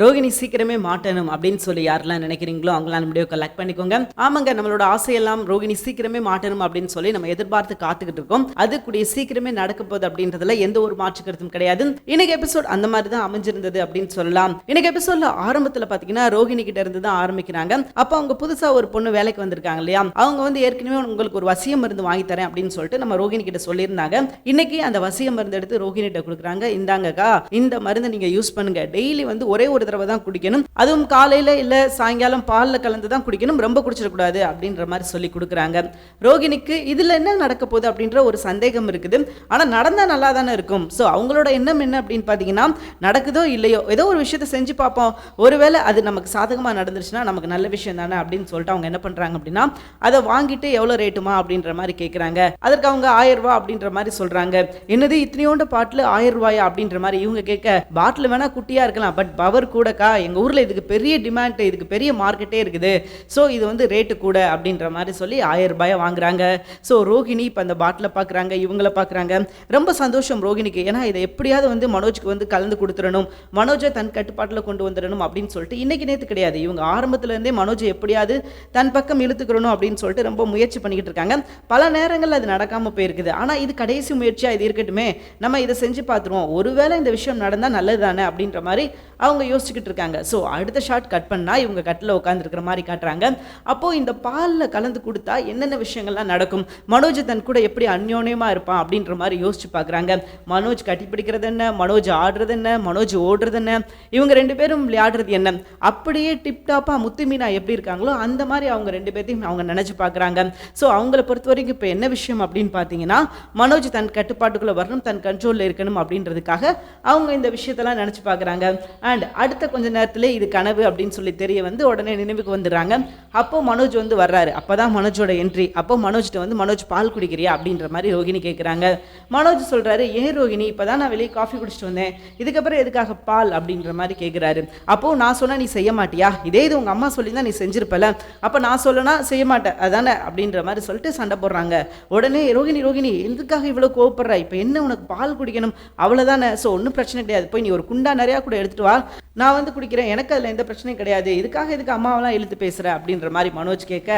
ரோகிணி சீக்கிரமே மாட்டணும் அப்படின்னு சொல்லி யாரெல்லாம் நினைக்கிறீங்களோ அவங்களாம் நம்ம கலெக்ட் பண்ணிக்கோங்க. ஆமாங்க நம்மளோட ஆசையெல்லாம் ரோகிணி சீக்கிரமே மாட்டணும் அப்படின்னு சொல்லி நம்ம எதிர்பார்த்து காத்துக்கிட்டு இருக்கோம். அது கூடிய சீக்கிரமே நடக்க போகுது அப்படின்றதுல எந்த ஒரு மாற்று கருத்தும் கிடையாது. இன்னைக்கு எபிசோட் அந்த மாதிரி தான் அமைஞ்சிருந்தது அப்படின்னு சொல்லலாம். இன்னைக்கு எபிசோட்ல ஆரம்பத்துல பாத்தீங்கன்னா ரோகிணி கிட்ட இருந்து தான் ஆரம்பிக்கிறாங்க. அப்ப அவங்க புதுசா ஒரு பொண்ணு வேலைக்கு வந்திருக்காங்க இல்லையா? அவங்க வந்து ஏற்கனவே உங்களுக்கு ஒரு வசிய மருந்து வாங்கி தரேன் அப்படின்னு சொல்லிட்டு நம்ம ரோகிணி கிட்ட சொல்லியிருந்தாங்க. இன்னைக்கு அந்த வசிய மருந்து எடுத்து ரோகிணி கிட்ட கொடுக்குறாங்க. இந்தாங்கக்கா இந்த மருந்தை நீங்க யூஸ் பண்ணுங்க. டெய்லி வந்து ஒரே ஒரு தடவை தான் குடிக்கணும். அதுவும் காலையில் இல்லை சாயங்காலம் பாலில் கலந்து தான் குடிக்கணும். ரொம்ப குடிச்சிடக்கூடாது அப்படின்ற மாதிரி சொல்லி கொடுக்குறாங்க. ரோகிணிக்கு இதில் என்ன நடக்க போகுது அப்படின்ற ஒரு சந்தேகம் இருக்குது. ஆனால் நடந்தால் நல்லா தானே இருக்கும். ஸோ அவங்களோட எண்ணம் என்ன அப்படின்னு பார்த்தீங்கன்னா நடக்குதோ இல்லையோ ஏதோ ஒரு விஷயத்தை செஞ்சு பார்ப்போம். ஒருவேளை அது நமக்கு சாதகமாக நடந்துருச்சுன்னா நமக்கு நல்ல விஷயம் தானே அப்படின்னு சொல்லிட்டு அவங்க என்ன பண்ணுறாங்க அப்படின்னா அதை வாங்கிட்டு எவ்வளோ ரேட்டுமா அப்படின்ற மாதிரி கேட்குறாங்க அதற்கு அவங்க ஆயிரம் ரூபா அப்படின்ற மாதிரி சொல்கிறாங்க என்னது இத்தனையோண்ட பாட்டில் ஆயிரம் ரூபாயா அப்படின்ற மாதிரி இவங்க கேட்க பாட்டில் வேணால் குட்டியாக இருக்கலாம் பட் பவர் கூடக்கா எங்கள் ஊரில் இதுக்கு பெரிய டிமாண்ட் இதுக்கு பெரிய மார்க்கெட்டே இருக்குது. ஸோ இது வந்து ரேட்டு கூட அப்படின்ற மாதிரி சொல்லி ஆயிரம் ரூபாயை வாங்குறாங்க. ஸோ ரோகிணி இப்போ அந்த பாட்டிலை பார்க்குறாங்க இவங்கள பார்க்குறாங்க ரொம்ப சந்தோஷம் ரோகிணிக்கு. ஏன்னா இதை எப்படியாவது வந்து மனோஜுக்கு வந்து கலந்து கொடுத்துடணும். மனோஜை தன் கட்டுப்பாட்டில் கொண்டு வந்துடணும் அப்படின்னு சொல்லிட்டு இன்றைக்கி நேற்று கிடையாது. இவங்க ஆரம்பத்துலேருந்தே மனோஜை எப்படியாவது தன் பக்கம் இழுத்துக்கிறணும் அப்படின்னு சொல்லிட்டு ரொம்ப முயற்சி பண்ணிக்கிட்டு இருக்காங்க. பல நேரங்களில் அது நடக்காமல் போயிருக்குது. ஆனால் இது கடைசி முயற்சியாக இது இருக்கட்டுமே. நம்ம இதை செஞ்சு பார்த்துருவோம். ஒருவேளை இந்த விஷயம் நடந்தால் நல்லது தானே அப்படின்ற மாதிரி அவங்க யோசிச்சுக்கிட்டு இருக்காங்க. ஸோ அடுத்த ஷாட் கட் பண்ணால் இவங்க கட்டில் உட்காந்துருக்கிற மாதிரி காட்டுறாங்க. அப்போது இந்த பாலில் கலந்து கொடுத்தா என்னென்ன விஷயங்கள்லாம் நடக்கும்? மனோஜ் தன் கூட எப்படி அந்யோன்யமாக இருப்பான் அப்படின்ற மாதிரி யோசிச்சு பார்க்குறாங்க மனோஜ் கட்டி பிடிக்கிறது என்ன? மனோஜ் ஆடுறது என்ன? மனோஜ் ஓடுறது என்ன? இவங்க ரெண்டு பேரும் விளையாடுறது என்ன? அப்படியே டிப்டாப்பாக முத்து மீனா எப்படி இருக்காங்களோ அந்த மாதிரி அவங்க ரெண்டு பேர்த்தையும் அவங்க நினச்சி பார்க்குறாங்க ஸோ அவங்கள பொறுத்த வரைக்கும் இப்போ என்ன விஷயம் அப்படின்னு பார்த்தீங்கன்னா மனோஜ் தன் கட்டுப்பாட்டுக்குள்ளே வரணும் தன் கண்ட்ரோலில் இருக்கணும் அப்படின்றதுக்காக அவங்க இந்த விஷயத்தெல்லாம் நினச்சி பார்க்குறாங்க அண்ட் அடுத்த கொஞ்ச நேரத்தில் இது கனவு அப்படின்னு சொல்லி தெரிய வந்து உடனே நினைவுக்கு வந்துடுறாங்க. அப்போ மனோஜ் வந்து வர்றாரு. அப்போ தான் மனோஜோட என்ட்ரி அப்போ மனோஜ்கிட்ட வந்து மனோஜ் பால் குடிக்கிறியா? அப்படின்ற மாதிரி ரோகிணி கேட்குறாங்க மனோஜ் சொல்கிறாரு ஏன் ரோகிணி? இப்போ தான் நான் வெளியே காஃபி குடிச்சிட்டு வந்தேன். இதுக்கப்புறம் எதுக்காக பால்? அப்படின்ற மாதிரி கேட்குறாரு அப்போது நான் சொன்னால் நீ செய்ய மாட்டியா? இதே இது உங்கள் அம்மா சொல்லி தான் நீ செஞ்சிருப்பல. அப்போ நான் சொல்லனா செய்ய மாட்டேன். அதானே? அப்படின்ற மாதிரி சொல்லிட்டு சண்டை போடுறாங்க. உடனே ரோகிணி ரோகிணி எதுக்காக இவ்வளோ கோவப்படுற? இப்போ என்ன உனக்கு பால் குடிக்கணும்? அவ்வளோதானே ஸோ ஒன்றும் பிரச்சனை கிடையாது. போய் நீ ஒரு குண்டா நிறையா கூட எடுத்துட்டு வா. நான் வந்து குடிக்கிறேன் எனக்கு அதில் எந்த பிரச்சனையும் கிடையாது. இதுக்காக இதுக்கு அம்மாவெல்லாம் இழுத்து பேசுகிற அப்படின்ற மாதிரி மனோஜ் கேட்க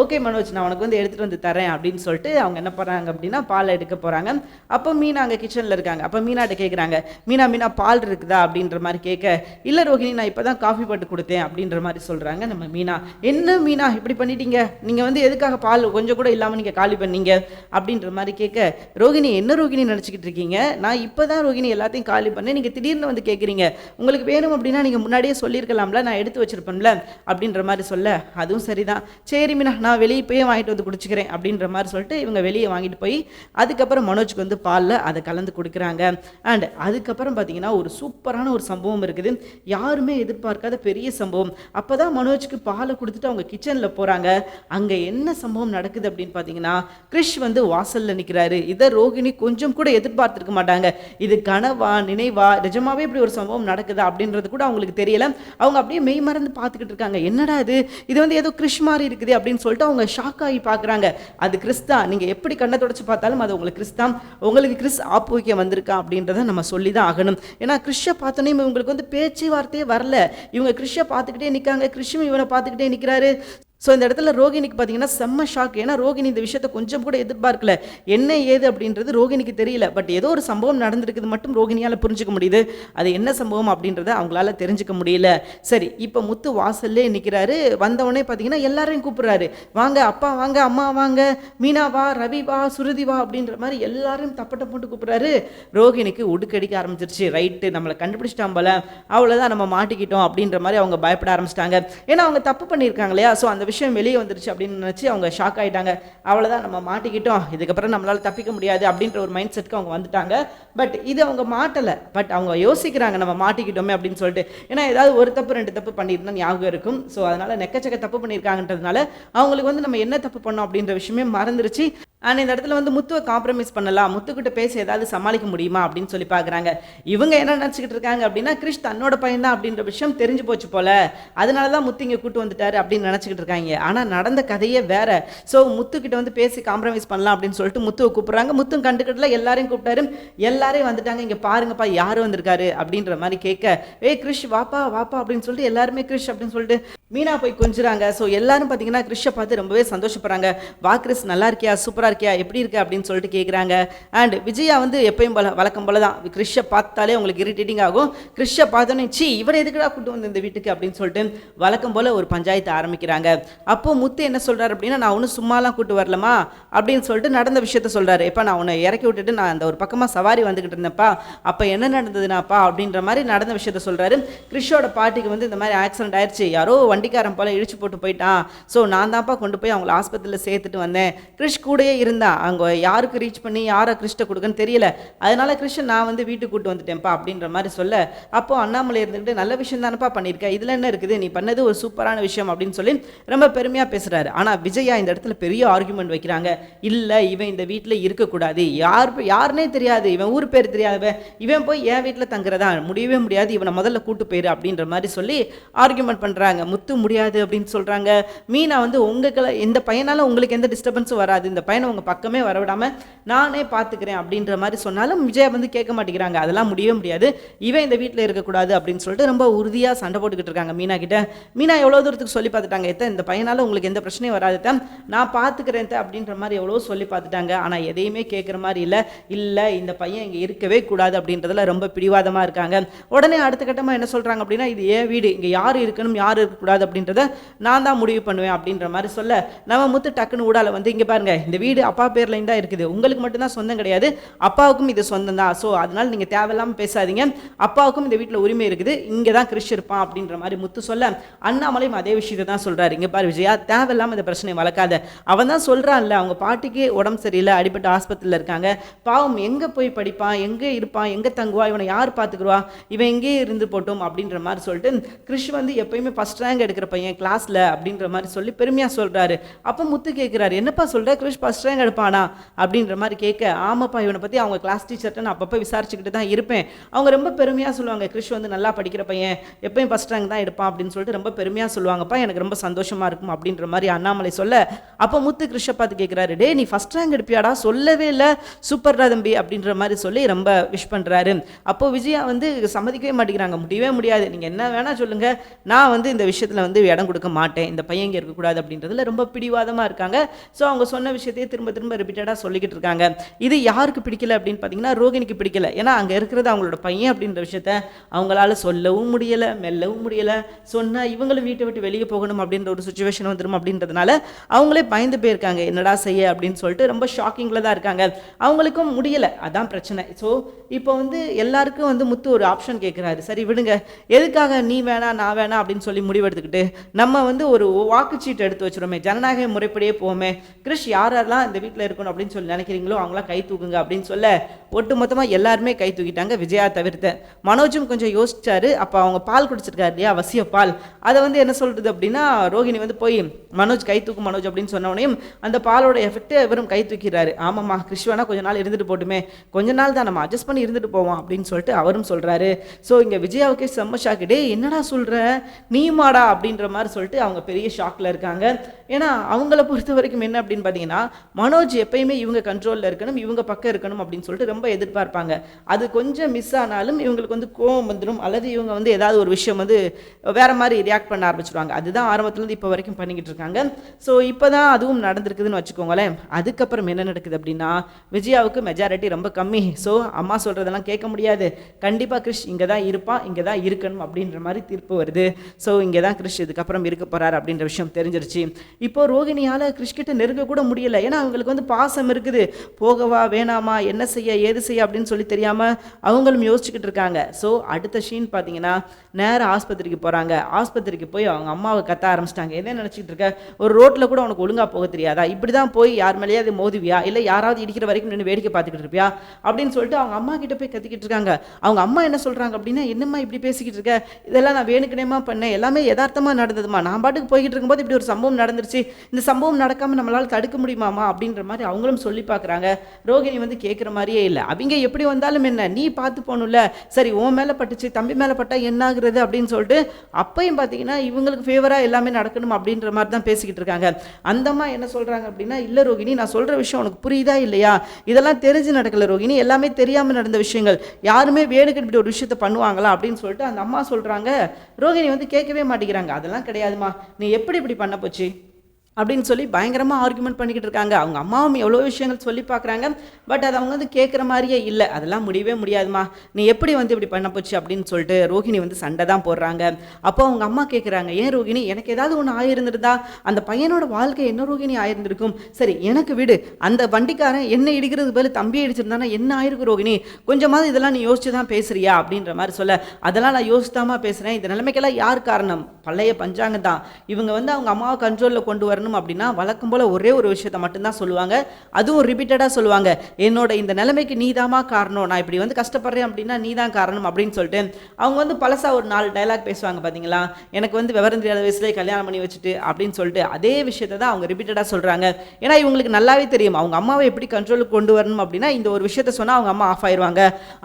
ஓகே மனோஜ் நான் உனக்கு வந்து எடுத்துகிட்டு வந்து தரேன் அப்படின்னு சொல்லிட்டு அவங்க என்ன பண்ணுறாங்க அப்படின்னா பால் எடுக்க போகிறாங்க அப்போ மீனா அங்கே கிச்சனில் இருக்காங்க. அப்போ மீனாட்ட கேட்குறாங்க மீனா மீனா பால் இருக்குதா? அப்படின்ற மாதிரி கேட்க இல்லை ரோஹிணி நான் இப்போ தான் காஃபி போட்டு கொடுத்தேன் அப்படின்ற மாதிரி சொல்கிறாங்க நம்ம மீனா. என்ன மீனா இப்படி பண்ணிட்டீங்க? நீங்கள் வந்து எதுக்காக பால் கொஞ்சம் கூட இல்லாமல் நீங்கள் காலி பண்ணீங்க? அப்படின்ற மாதிரி கேட்க ரோஹிணி என்ன ரோஹிணி நினச்சிக்கிட்டு இருக்கீங்க? நான் இப்போ தான் ரோகிணி எல்லாத்தையும் காலி பண்ணேன். நீங்கள் திடீர்னு வந்து கேட்குறீங்க உங்களுக்கு வேணும் அப்படின்னா நீங்கள் முன்னாடியே சொல்லியிருக்கலாம்ல நான் எடுத்து வச்சிருப்பேன்ல அப்படின்ற மாதிரி சொல்ல. அதுவும் சரிதான். சரி மீனா நான் வெளியே போய் வாங்கிட்டு வந்து குடிச்சிக்கிறேன் அப்படின்ற மாதிரி சொல்லிட்டு இவங்க வெளியே வாங்கிட்டு போய் அதுக்கப்புறம் மனோஜ்க்கு வந்து பாலில் அதை கலந்து கொடுக்குறாங்க. அண்ட் அதுக்கப்புறம் பார்த்தீங்கன்னா ஒரு சூப்பரான ஒரு சம்பவம் இருக்குது. யாருமே எதிர்பார்க்காத பெரிய சம்பவம். அப்போ தான் மனோஜ்க்கு பாலை கொடுத்துட்டு அவங்க கிச்சனில் போகிறாங்க அங்கே என்ன சம்பவம் நடக்குது அப்படின்னு பார்த்தீங்கன்னா கிறிஷ் வந்து வாசலில் நிற்கிறாரு இதை ரோகிணி கொஞ்சம் கூட எதிர்பார்த்துருக்க மாட்டாங்க. இது கனவா நினைவா நிஜமாவே இப்படி ஒரு சம்பவம் நடக்குதா அப்படின்றது கூட அவங்களுக்கு தெரியல. அவங்க அப்படியே மெய் மறந்து பார்த்துக்கிட்டு இருக்காங்க. என்னடா இது? இது வந்து ஏதோ கிறிஷ் மாதிரி இருக்குது அப்படின்னு சொல்லிட்டு அவங்க ஷாக் ஆகி பார்க்குறாங்க. அது கிறிஸ்தா நீங்கள் எப்படி கண்ணை தொடச்சி பார்த்தாலும் அது உங்களுக்கு கிறிஸ்தான் உங்களுக்கு கிறிஸ் ஆப்போக்கியம் வந்திருக்கா அப்படின்றத நம்ம சொல்லி தான் ஆகணும். ஏன்னா கிறிஷை பார்த்தோன்னே இவங்களுக்கு வந்து பேச்சு வார்த்தையே வரல. இவங்க கிறிஷை பார்த்துக்கிட்டே நிற்காங்க கிறிஷும் இவனை பார்த்துக்கிட்டே நிற்கிறாரு ஸோ இந்த இடத்துல ரோகிணிக்கு பார்த்தீங்கன்னா செம்ம ஷாக் ஏன்னா ரோகிணி இந்த விஷயத்தை கொஞ்சம் கூட எதிர்பார்க்கல. என்ன ஏது அப்படின்றது ரோகிணிக்கு தெரியல. பட் ஏதோ ஒரு சம்பவம் நடந்திருக்குது மட்டும் ரோகிணியால் புரிஞ்சுக்க முடியுது. அது என்ன சம்பவம் அப்படின்றத அவங்களால தெரிஞ்சுக்க முடியல. சரி இப்போ முத்து வாசல்லே நிற்கிறாரு வந்தவொடனே பார்த்தீங்கன்னா எல்லாரையும் கூப்பிட்றாரு. வாங்க அப்பா வாங்க அம்மா வாங்க மீனா வா ரவி வா சுருதி வா அப்படின்ற மாதிரி எல்லாரையும் தப்பட்டை போட்டு கூப்பிட்றாரு. ரோகிணிக்கு உடுக்கடிக்க ஆரம்பிச்சிருச்சு. ரைட்டு நம்மளை கண்டுபிடிச்சிட்டான் போல. அவ்வளோதான் நம்ம மாட்டிக்கிட்டோம் அப்படின்ற மாதிரி அவங்க பயப்பட ஆரம்பிச்சிட்டாங்க. ஏன்னா அவங்க தப்பு பண்ணியிருக்காங்க இல்லையா? ஸோ அந்த விஷயம் வெளியே வந்துருச்சு அப்படின்னு நினச்சி அவங்க ஷாக் ஆகிட்டாங்க அவ்வளோதான் நம்ம மாட்டிக்கிட்டோம். இதுக்கப்புறம் நம்மளால் தப்பிக்க முடியாது அப்படின்ற ஒரு மைண்ட் செட்டுக்கு அவங்க வந்துட்டாங்க. பட் இது அவங்க மாட்டலை. பட் அவங்க யோசிக்கிறாங்க நம்ம மாட்டிக்கிட்டோமே அப்படின்னு சொல்லிட்டு. ஏன்னா ஏதாவது ஒரு தப்பு ரெண்டு தப்பு பண்ணியிருந்தா ஞாபகம் இருக்கும். ஸோ அதனால் நெக்கச்சக்க தப்பு பண்ணியிருக்காங்கன்றதுனால அவங்களுக்கு வந்து நம்ம என்ன தப்பு பண்ணோம் அப்படின்ற விஷயமே மறந்துருச்சு. ஆனால் இந்த இடத்துல வந்து முத்துவை காம்ப்ரமைஸ் பண்ணலாம் முத்துக்கிட்ட பேசி ஏதாவது சமாளிக்க முடியுமா? அப்படின்னு சொல்லி பார்க்குறாங்க இவங்க என்ன நினச்சிக்கிட்டு இருக்காங்க அப்படின்னா கிறிஷ் தன்னோட பையன் தான் அப்படின்ற விஷயம் தெரிஞ்சு போச்சு போல. அதனால தான் முத்து இங்கே கூட்டு வந்துட்டாரு அப்படின்னு நினச்சிக்கிட்டு இருக்காங்க. ஆனால் நடந்த கதையே வேற. ஸோ முத்துக்கிட்ட வந்து பேசி காம்ப்ரமைஸ் பண்ணலாம் அப்படின்னு சொல்லிட்டு முத்துவை கூப்பிட்றாங்க. முத்தும் கண்டுக்கிட்டல எல்லாரையும் கூப்பிட்டாரு. எல்லாரையும் வந்துட்டாங்க. இங்கே பாருங்கப்பா யார் வந்திருக்காரு அப்படின்ற மாதிரி கேட்க ஏ கிறிஷ் வாப்பா வாப்பா அப்படின்னு சொல்லிட்டு எல்லாருமே கிறிஷ் அப்படின்னு சொல்லிட்டு மீனா போய் கொஞ்சுறாங்க ஸோ எல்லாரும் பார்த்தீங்கன்னா கிறிஷை பார்த்து ரொம்பவே சந்தோஷப்படுறாங்க. வா கிறிஸ் நல்லா இருக்கியா? சூப்பராக இருக்கியா எப்படி இருக்க அப்படின்னு சொல்லிட்டு கேட்குறாங்க அண்ட் விஜயா வந்து எப்பயும் போல வழக்கம் போல தான். கிறிஷை பார்த்தாலே உங்களுக்கு இரிட்டேட்டிங் ஆகும். கிறிஷை பார்த்தோன்னே சி இவரை எதுக்குடா கூட்டு வந்து இந்த வீட்டுக்கு? அப்படின்னு சொல்லிட்டு வழக்கம் போல ஒரு பஞ்சாயத்து ஆரம்பிக்கிறாங்க. அப்போ முத்து என்ன சொல்றாரு அப்படின்னா நான் ஒன்றும் சும்மாலாம் கூட்டு வரலமா அப்படின்னு சொல்லிட்டு நடந்த விஷயத்த சொல்றாரு. எப்போ நான் உன்னை இறக்கி விட்டுட்டு நான் அந்த ஒரு பக்கமாக சவாரி வந்துக்கிட்டு இருந்தேன்ப்பா. அப்போ என்ன நடந்ததுனாப்பா? அப்படின்ற மாதிரி நடந்த விஷயத்த சொல்றாரு. கிறிஷோட பாட்டிக்கு வந்து இந்த மாதிரி ஆக்சிடென்ட் ஆயிடுச்சு யாரோ வண்டிக்காரன் போல இழிச்சு போட்டு போயிட்டான். ஸோ நான் தான்ப்பா கொண்டு போய் அவங்கள ஆஸ்பத்திரியில் சேர்த்துட்டு வந்தேன். கிறிஷ் கூடயே இருந்தான் அங்கே யாருக்கு ரீச் பண்ணி யாரை கிறிஸ்ட கொடுக்குன்னு தெரியல. அதனால கிறிஸ்டன் நான் வந்து வீட்டுக்கு கூட்டு வந்துட்டேன்ப்பா அப்படின்ற மாதிரி சொல்ல அப்போ அண்ணாமலை இருந்துக்கிட்டு நல்ல விஷயம் தானப்பா பண்ணியிருக்க? இதில் என்ன இருக்குது? நீ பண்ணது ஒரு சூப்பரான விஷயம் அப்படின்னு சொல்லி ரொம்ப பெருமையாக பேசுகிறாரு ஆனால் விஜயா இந்த இடத்துல பெரிய ஆர்குமெண்ட் வைக்கிறாங்க. இல்லை இவன் இந்த வீட்டில் இருக்கக்கூடாது. யார் யாருனே தெரியாது. இவன் ஊர் பேர் தெரியாதவன். இவன் போய் என் வீட்டில் தங்குறதா? முடியவே முடியாது. இவனை முதல்ல கூட்டு போயிரு அப்படின்ற மாதிரி சொல்லி ஆர்குமெண்ட் பண்ணுறாங்க முத்து முடியாது அப்படின்னு சொல்கிறாங்க மீனா வந்து உங்களுக்கு இந்த பையனாலும் உங்களுக்கு எந்த டிஸ்டர்பன்ஸும் வராது. இந்த பையனை உங்கள் பக்கமே வரவிடாமல் நானே பார்த்துக்கிறேன் அப்படின்ற மாதிரி சொன்னாலும் விஜயா வந்து கேட்க மாட்டேங்கிறாங்க. அதெல்லாம் முடியவே முடியாது. இவன் இந்த வீட்டில் இருக்கக்கூடாது அப்படின்னு சொல்லிட்டு ரொம்ப உறுதியாக சண்டை போட்டுக்கிட்டு இருக்காங்க மீனா கிட்ட. மீனா எவ்வளோ தூரத்துக்கு சொல்லி பார்த்துட்டாங்க எத்த இந்த பையனால் உங்களுக்கு எந்த பிரச்சனையும் வராது தான் நான் பார்த்துக்கிறேன் அப்படின்ற மாதிரி எவ்வளோ சொல்லி பார்த்துட்டாங்க ஆனால் எதையுமே கேட்குற மாதிரி இல்லை. இல்லை இந்த பையன் இங்கே இருக்கவே கூடாது அப்படின்றதுல ரொம்ப பிடிவாதமாக இருக்காங்க. உடனே அடுத்த கட்டமாக என்ன சொல்கிறாங்க அப்படின்னா இது ஏன் வீடு. இங்கே யார் இருக்கணும் யார் இருக்கக்கூடாது அப்படின்றத நான் தான் முடிவு பண்ணுவேன் அப்படின்ற மாதிரி சொல்ல நம்ம முத்து டக்குன்னு ஊடால வந்து இங்கே பாருங்க இந்த வீடு அப்பா பேர்லையும் தான் இருக்குது. உங்களுக்கு மட்டும்தான் சொந்தம் கிடையாது. அப்பாவுக்கும் இது சொந்தம் தான். ஸோ அதனால நீங்கள் தேவையில்லாமல் பேசாதீங்க. அப்பாவுக்கும் இந்த வீட்டில் உரிமை இருக்குது. இங்கே தான் கிறிஷ் இருப்பான் அப்படின்ற மாதிரி முத்து சொல்ல அண்ணாமலையும் அதே விஷயத்தை தான் சொல்கிறாரு இங்கே பாரு விஜயா தேவையில்லாமல் இந்த பிரச்சனையை வளர்க்காத. அவன் தான் சொல்கிறான்ல அவங்க பாட்டிக்கு உடம்பு சரியில்லை அடிபட்டு ஆஸ்பத்திரியில் இருக்காங்க. பாவம் எங்கே போய் படிப்பான் எங்கே இருப்பான் எங்கே தங்குவா இவனை யார் பார்த்துக்குருவா இவன் எங்கேயே இருந்து போட்டோம் அப்படின்ற மாதிரி சொல்லிட்டு கிறிஷ் வந்து எப்பயுமே ஃபஸ்ட் ரேங்க் எடுக்கிற பையன் கிளாஸில் அப்படின்ற மாதிரி சொல்லி பெருமையாக சொல்கிறாரு அப்போ முத்து கேட்குறாரு என்னப்பா சொல்கிற கிறிஷ் ஃபஸ்ட் ரேங்க் எடுப்பானா அப்படின்ற மாதிரி கேட்க ஆமாப்பா இவனை பற்றி அவங்க கிளாஸ் டீச்சர்கிட்ட நான் அப்பப்போ விசாரிச்சுக்கிட்டு தான் இருப்பேன். அவங்க ரொம்ப பெருமையாக சொல்லுவாங்க கிறிஷ் வந்து நல்லா படிக்கிற பையன் எப்பயும் ஃபஸ்ட் ரேங்க் தான் எடுப்பான் அப்படின்னு சொல்லிட்டு ரொம்ப பெருமையாக சொல்லுவாங்கப்பா எனக்கு ரொம்ப சந்தோஷமாக இருக்கும் அப்படின்ற மாதிரி அண்ணாமலை சொல்ல அப்போ முத்து கிறிஷை பார்த்து கேட்குறாரு டே நீ ஃபஸ்ட் ரேங்க் எடுப்பியாடா? சொல்லவே இல்லை. சூப்பர்டா தம்பி அப்படின்ற மாதிரி சொல்லி ரொம்ப விஷ் பண்ணுறாரு அப்போ விஜயா வந்து சம்மதிக்கவே மாட்டேங்கிறாங்க முடியவே முடியாது. நீங்கள் என்ன வேணால் சொல்லுங்கள் நான் வந்து இந்த விஷயத்தில் வந்து இடம் கொடுக்க மாட்டேன். இந்த பையன் இங்கே இருக்கக்கூடாது அப்படின்றதுல ரொம்ப பிடிவாதமாக இருக்காங்க. ஸோ அவங்க சொன்ன விஷயத்தையே திரும்ப திரும்ப ரிப்பீட்டடாக சொல்லிக்கிட்டு இருக்காங்க. இது யாருக்கு பிடிக்கல அப்படின்னு பார்த்தீங்கன்னா ரோகிணிக்கு பிடிக்கல. ஏன்னா அங்கே இருக்கிறது அவங்களோட பையன் அப்படின்ற விஷயத்த அவங்களால சொல்லவும் முடியலை மெல்லவும் முடியலை. சொன்னால் இவங்களும் வீட்டை விட்டு வெளியே போகணும் அப்படின்ற ஒரு சுச்சுவேஷன் வந்துடும் அப்படின்றதுனால அவங்களே பயந்து போயிருக்காங்க. என்னடா செய்ய அப்படின்னு சொல்லிட்டு ரொம்ப ஷாக்கிங்கில் தான் இருக்காங்க. அவங்களுக்கும் முடியலை. அதான் பிரச்சனை. ஸோ இப்போ வந்து எல்லாருக்கும் வந்து முத்து ஒரு ஆப்ஷன் கேட்குறாரு சரி விடுங்க. எதுக்காக நீ வேணாம் நான் வேணாம் அப்படின்னு சொல்லி முடிவெடுத்துக்கிட்டு நம்ம வந்து ஒரு வாக்குச்சீட்டு எடுத்து வச்சிருமே ஜனநாயக முறைப்படியே போவோமே. கிறிஷ் யாரெல்லாம் இந்த வீட்டில் இருக்கணும் அப்படின்னு சொல்லி நினைக்கிறீங்களோ அவங்களாம் கை தூக்குங்க அப்படின்னு சொல்ல ஒட்டு மொத்தமாக எல்லாருமே கை தூக்கிட்டாங்க விஜயா தவிர்த்த. மனோஜும் கொஞ்சம் யோசிச்சாரு அப்போ அவங்க பால் குடிச்சிருக்காரு இல்லையா அவசிய பால். அதை வந்து என்ன சொல்கிறது அப்படின்னா ரோகிணி வந்து போய் மனோஜ் கை தூக்கு மனோஜ் அப்படின்னு சொன்னவனையும் அந்த பாலோட எஃபெக்ட்டு இவரும் கை தூக்கிறாரு ஆமாம்மா கிருஷ்ணனா கொஞ்ச நாள் இருந்துட்டு போட்டுமே கொஞ்ச நாள் தான் நம்ம அட்ஜஸ்ட் பண்ணி இருந்துட்டு போவோம் அப்படின்னு சொல்லிட்டு அவரும் சொல்கிறாரு ஸோ இங்கே விஜயாவுக்கே செம்ம ஷாக்கு டே என்னடா சொல்கிற நீமாடா அப்படின்ற மாதிரி சொல்லிட்டு அவங்க பெரிய ஷாக்கில் இருக்காங்க. ஏன்னா அவங்கள பொறுத்த வரைக்கும் என்ன அப்படின்னு பார்த்தீங்கன்னா மனோஜ் எப்பயுமே இவங்க கண்ட்ரோலில் இருக்கணும் இவங்க பக்கம் இருக்கணும் அப்படின்னு சொல்லிட்டு ரொம்ப எதிர்பார்ப்பாங்க. அது கொஞ்சம் மிஸ் ஆனாலும் இவங்களுக்கு வந்து கோவம் வந்துடும் அல்லது இவங்க வந்து ஏதாவது ஒரு விஷயம் வந்து வேற மாதிரி ரியாக்ட் பண்ண ஆரம்பிச்சிருவாங்க. அதுதான் ஆரம்பத்துலேருந்து இப்போ வரைக்கும் பண்ணிக்கிட்டு இருக்காங்க. ஸோ இப்போ தான் அதுவும் நடந்திருக்குதுன்னு வச்சுக்கோங்களேன். அதுக்கப்புறம் என்ன நடக்குது அப்படின்னா விஜயாவுக்கு மெஜாரிட்டி ரொம்ப கம்மி. ஸோ அம்மா சொல்கிறதெல்லாம் கேட்க முடியாது. கண்டிப்பாக கிறிஷ் இங்கே தான் இருப்பான் இங்கே தான் இருக்கணும் அப்படின்ற மாதிரி தீர்ப்பு வருது. ஸோ இங்கே தான் கிறிஷ் இதுக்கப்புறம் இருக்க போகிறார் அப்படின்ற விஷயம் தெரிஞ்சிருச்சு. இப்போ ரோகிணியால் கிறிஷ்கிட்ட நெருங்க கூட முடியலை. ஏன்னா அவங்களுக்கு வந்து பாசம் இருக்குது. போகவா வேணாமா என்ன செய்ய ஏது செய்ய அப்படின்னு சொல்லி தெரியாமல் அவங்களும் யோசிச்சுக்கிட்டு இருக்காங்க. ஸோ அடுத்த ஷீன் பார்த்தீங்கன்னா நேராக ஆஸ்பத்திரிக்கு போகிறாங்க ஆஸ்பத்திரிக்கு போய் அவங்க அம்மாவை கத்த ஆரம்பிச்சிட்டாங்க. என்ன நினச்சிக்கிட்டு இருக்க? ஒரு ரோட்டில் கூட உனக்கு ஒழுங்காக போக தெரியாதா? இப்படி தான் போய் யார் மேலேயாவது மோதுவியா? இல்லை யாராவது இடிக்கிற வரைக்கும் நின்று வேடிக்கை பார்த்துக்கிட்டு இருப்பியா? அப்படின்னு சொல்லிட்டு அவங்க அம்மா கிட்ட போய் கத்திக்கிட்டு இருக்காங்க. அவங்க அம்மா என்ன சொல்கிறாங்க அப்படின்னா என்னம்மா இப்படி பேசிக்கிட்டு இருக்க? இதெல்லாம் நான் வேணுக்கனேமா பண்ணேன். எல்லாமே யதார்த்தமாக நடந்ததுமா நான் பாட்டுக்கு போய்கிட்டு இருக்கும்போது இப்படி ஒரு சம்பவம் நடந்துருச்சு. இந்த சம்பவம் நடக்காமல் நம்மளால் தடுக்க முடியுமாமா அப்படின்ற மாதிரி அவங்களும் சொல்லி பார்க்குறாங்க. ரோகிணி வந்து கேட்குற மாதிரியே இல்லை. அவங்க எப்படி வந்தாலும் என்ன? நீ பார்த்து போகணும்ல. சரி உன் மேலே பட்டுச்சு தம்பி மேலே பட்டால் என்ன ஆகுறது? அப்படின்னு சொல்லிட்டு அப்பையும் பார்த்தீங்கன்னா இவங்களுக்கு ஃபேவராக எல்லாமே நடக்கணும் அப்படின்ற மாதிரி தான் பேசிக்கிட்டு இருக்காங்க. அந்தம்மா என்ன சொல்கிறாங்க அப்படின்னா இல்லை ரோகிணி நான் சொல்கிற விஷயம் உனக்கு புரியுதா இல்லையா? இதெல்லாம் தெரிஞ்சு நடக்கல ரோகிணி. எல்லாமே தெரியாமல் நடந்த விஷயங்கள். யாருமே வேணுக்கு இப்படி ஒரு விஷயத்த பண்ணுவாங்களா? அப்படின்னு சொல்லிட்டு அந்த அம்மா சொல்கிறாங்க ரோகிணி வந்து கேட்கவே மாட்டேங்கிறாங்க. அதெல்லாம் கிடையாதுமா நீ எப்படி இப்படி பண்ண போச்சு? அப்படின்னு சொல்லி பயங்கரமாக ஆர்குமெண்ட் பண்ணிக்கிட்டு இருக்காங்க. அவங்க அம்மாவும் எவ்வளோ விஷயங்கள் சொல்லி பார்க்குறாங்க. பட் அது அவங்க வந்து கேட்குற மாதிரியே இல்லை. அதெல்லாம் முடியவே முடியாதுமா. நீ எப்படி வந்து இப்படி பண்ண போச்சு அப்படின்னு சொல்லிட்டு ரோகிணி வந்து சண்டை தான் போடுறாங்க. அப்போ அவங்க அம்மா கேட்குறாங்க ஏன் ரோகிணி? எனக்கு ஏதாவது ஒன்று ஆயிருந்திருந்தா? அந்த பையனோட வாழ்க்கை என்ன ரோகிணி ஆயிருந்திருக்கும்? சரி எனக்கு விடு. அந்த வண்டிக்காரன் என்ன இடிக்கிறது பதில் தம்பி அடிச்சிருந்தானா என்ன ஆயிருக்கு ரோகிணி? கொஞ்சமாவது இதெல்லாம் நீ யோசிச்சு தான் பேசுறியா? அப்படின்ற மாதிரி சொல்ல அதெல்லாம் நான் யோசித்தாமா பேசுகிறேன் இந்த நிலைமைக்கெல்லாம் யார் காரணம்? பழைய பஞ்சாங்கம் தான் இவங்க வந்து அவங்க அம்மாவை கண்ட்ரோலில் கொண்டு வரணும். அப்படின்னா வழக்கம் போல் ஒரே ஒரு விஷயத்தை மட்டும்தான் சொல்லுவாங்க. அதுவும் ரிப்பீட்டடாக சொல்லுவாங்க. என்னோட இந்த நிலைமைக்கு நீதாம்மா காரணம். நான் இப்படி வந்து கஷ்டப்படுறேன் அப்படின்னா நீ தான் காரணம் அப்படின்னு சொல்லிட்டு அவங்க வந்து பழசா ஒரு நாலு டைலாக் பேசுவாங்க பார்த்தீங்களா எனக்கு வந்து விவரம் தெரியாத வயசுலேயே கல்யாணம் பண்ணி வச்சுட்டு அப்படின்னு சொல்லிட்டு அதே விஷயத்தை தான் அவங்க ரிப்பீட்டடாக சொல்கிறாங்க ஏன்னா இவங்களுக்கு நல்லாவே தெரியும். அவங்க அம்மாவை எப்படி கண்ட்ரோலுக்கு கொண்டு வரணும் அப்படின்னா இந்த ஒரு விஷயத்த சொன்னால் அவங்க அம்மா ஆஃப் ஆயிடுவாங்க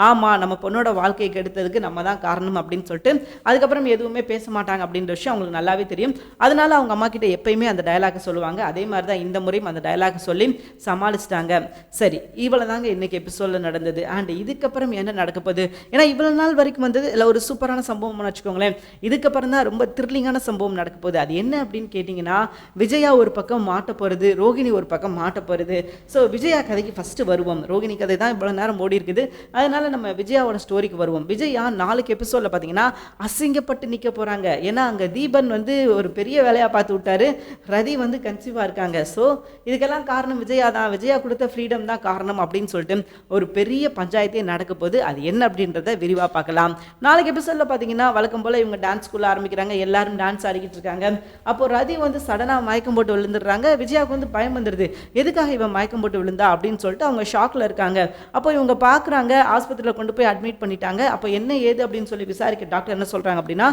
ஆமாம் நம்ம பொண்ணோட வாழ்க்கையை கெடுத்ததுக்கு நம்ம தான் காரணம் அப்படின்னு சொல்லிட்டு அதுக்கப்புறம் எதுவுமே பேச மாட்டாங்க அப்படின்ற விஷயம் அவங்களுக்கு நல்லாவே தெரியும். அதனால அவங்க அம்மா கிட்ட எப்பயுமே அந்த டைலாக் சொல்லுவாங்க. அதே மாதிரி தான் இந்த முறையும் அந்த டயலாக் சொல்லி சமாளிச்சிட்டாங்க. சரி இவ்வளோ தாங்க இன்னைக்கு எபிசோடில் நடந்தது. அண்ட் இதுக்கப்புறம் என்ன நடக்க போகுது? ஏன்னா இவ்வளோ நாள் வரைக்கும் வந்து இல்லை ஒரு சூப்பரான சம்பவம்னு வச்சுக்கோங்களேன். இதுக்கப்புறம் தான் ரொம்ப த்ரில்லிங்கான சம்பவம் நடக்க போகுது. அது என்ன அப்படின்னு கேட்டிங்கன்னா விஜயா ஒரு பக்கம் மாட்ட போகிறது ரோகிணி ஒரு பக்கம் மாட்ட போகிறது ஸோ விஜயா கதைக்கு ஃபஸ்ட்டு வருவோம். ரோகிணி கதை தான் இவ்வளோ நேரம் ஓடி இருக்குது. அதனால நம்ம விஜயாவோட ஸ்டோரிக்கு வருவோம். விஜயா நாளைக்கு எபிசோடில் பார்த்தீங்கன்னா அசிங்கப்பட்டு நிற்க போகிறாங்க ஏன்னா அங்கே தீபன் வந்து ஒரு பெரிய வேலையாக பார்த்து விட்டாரு. ரதி வந்து கன்சீவாக இருக்காங்க. ஸோ இதுக்கெல்லாம் காரணம் விஜயா தான். விஜயா கொடுத்த ஃப்ரீடம் தான் காரணம் அப்படின்னு சொல்லிட்டு ஒரு பெரிய பஞ்சாயத்தே நடக்க போது அது என்ன அப்படின்றத விரிவாக பார்க்கலாம். நாளைக்கு எபிசோடில் பார்த்தீங்கன்னா வழக்கம் போல் இவங்க டான்ஸ் ஸ்கூலில் ஆரம்பிக்கிறாங்க. எல்லாரும் டான்ஸ் ஆடிக்கிட்டு இருக்காங்க. அப்போ ரதி வந்து சடனாக மயக்கம் போட்டு விழுந்துடுறாங்க. விஜயாவுக்கு வந்து பயம் வந்துடுது எதுக்காக இவன் மயக்கம் போட்டு விழுந்தா அப்படின்னு சொல்லிட்டு அவங்க ஷாக்கில் இருக்காங்க. அப்போ இவங்க பார்க்குறாங்க ஆஸ்பத்திரியில் கொண்டு போய் அட்மிட் பண்ணிட்டாங்க. அப்போ என்ன ஏது அப்படின்னு சொல்லி விசாரிக்க டாக்டர் என்ன சொல்கிறாங்க அப்படின்னா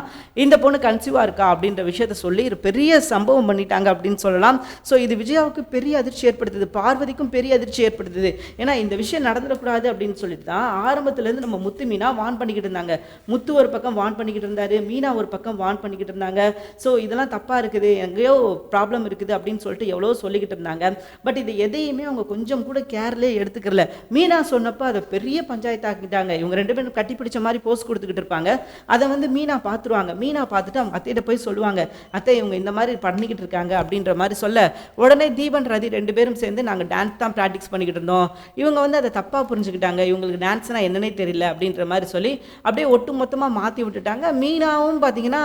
இந்த பொண்ணு கன்சீவாக இருக்கா அப்படின்ற விஷயத்த சொல்லி ஒரு பெரிய சம்பவம் பண்ணிட்டாங்க அப்படின்னு சொல்லலாம். ஸோ இது விஜயாவுக்கு பெரிய அதிர்ச்சி ஏற்படுத்துது. பார்வதிக்கும் பெரிய அதிர்ச்சி ஏற்படுத்துது. ஏன்னா இந்த விஷயம் நடந்துடக்கூடாது அப்படின்னு சொல்லிட்டு தான் ஆரம்பத்துலேருந்து நம்ம முத்து மீனா வான் பண்ணிக்கிட்டு இருந்தாங்க. முத்து ஒரு பக்கம் வான் பண்ணிக்கிட்டு இருந்தாரு. மீனா ஒரு பக்கம் வான் பண்ணிக்கிட்டு இருந்தாங்க. ஸோ இதெல்லாம் தப்பாக இருக்குது. எங்கேயோ ப்ராப்ளம் இருக்குது அப்படின்னு சொல்லிட்டு எவ்வளோ சொல்லிக்கிட்டு இருந்தாங்க. பட் இது எதையுமே அவங்க கொஞ்சம் கூட கேர்லே எடுத்துக்கல மீனா சொன்னப்போ அதை பெரிய பஞ்சாயத்தாக்கிட்டாங்க. இவங்க ரெண்டு பேரும் கட்டி பிடிச்ச மாதிரி போஸ்ட் கொடுத்துக்கிட்டு இருப்பாங்க. அதை வந்து மீனா பார்த்துருவாங்க மீனா பார்த்துட்டு அவங்க அத்தையிட்ட போய் சொல்லுவாங்க. அத்தை இவங்க இந்த மாதிரி பண்ணிக்கிட்டு இருக்காங்க அப்படின்னு அப்படின்ற மாதிரி சொல்ல உடனே தீபன் ரதி ரெண்டு பேரும் சேர்ந்து நாங்கள் டான்ஸ் தான் ப்ராக்டிஸ் பண்ணிக்கிட்டு இருந்தோம். இவங்க வந்து அதை தப்பாக புரிஞ்சுக்கிட்டாங்க. இவங்களுக்கு டான்ஸ்னால் என்னன்னே தெரியல அப்படின்ற மாதிரி சொல்லி அப்படியே ஒட்டு மொத்தமாக மாற்றி விட்டுட்டாங்க. மீனாவும் பார்த்தீங்கன்னா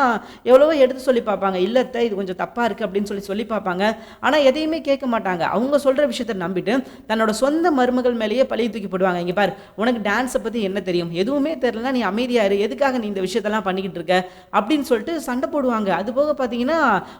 எவ்வளவோ எடுத்து சொல்லி பார்ப்பாங்க. இல்லத்தை இது கொஞ்சம் தப்பாக இருக்குது அப்படின்னு சொல்லி சொல்லி பார்ப்பாங்க. ஆனால் எதையுமே கேட்க மாட்டாங்க. அவங்க சொல்கிற விஷயத்தை நம்பிட்டு தன்னோட சொந்த மருமகள் மேலேயே பழைய தூக்கி போடுவாங்க. இங்கே பார் உனக்கு டான்ஸை பற்றி என்ன தெரியும்? எதுவுமே தெரியலனா நீ அமைதியாக இரு. எதுக்காக நீ இந்த விஷயத்தெல்லாம் பண்ணிக்கிட்டு இருக்க? அப்படின்னு சொல்லிட்டு சண்டை போடுவாங்க. அது போக பார்த்தீங்கன்னா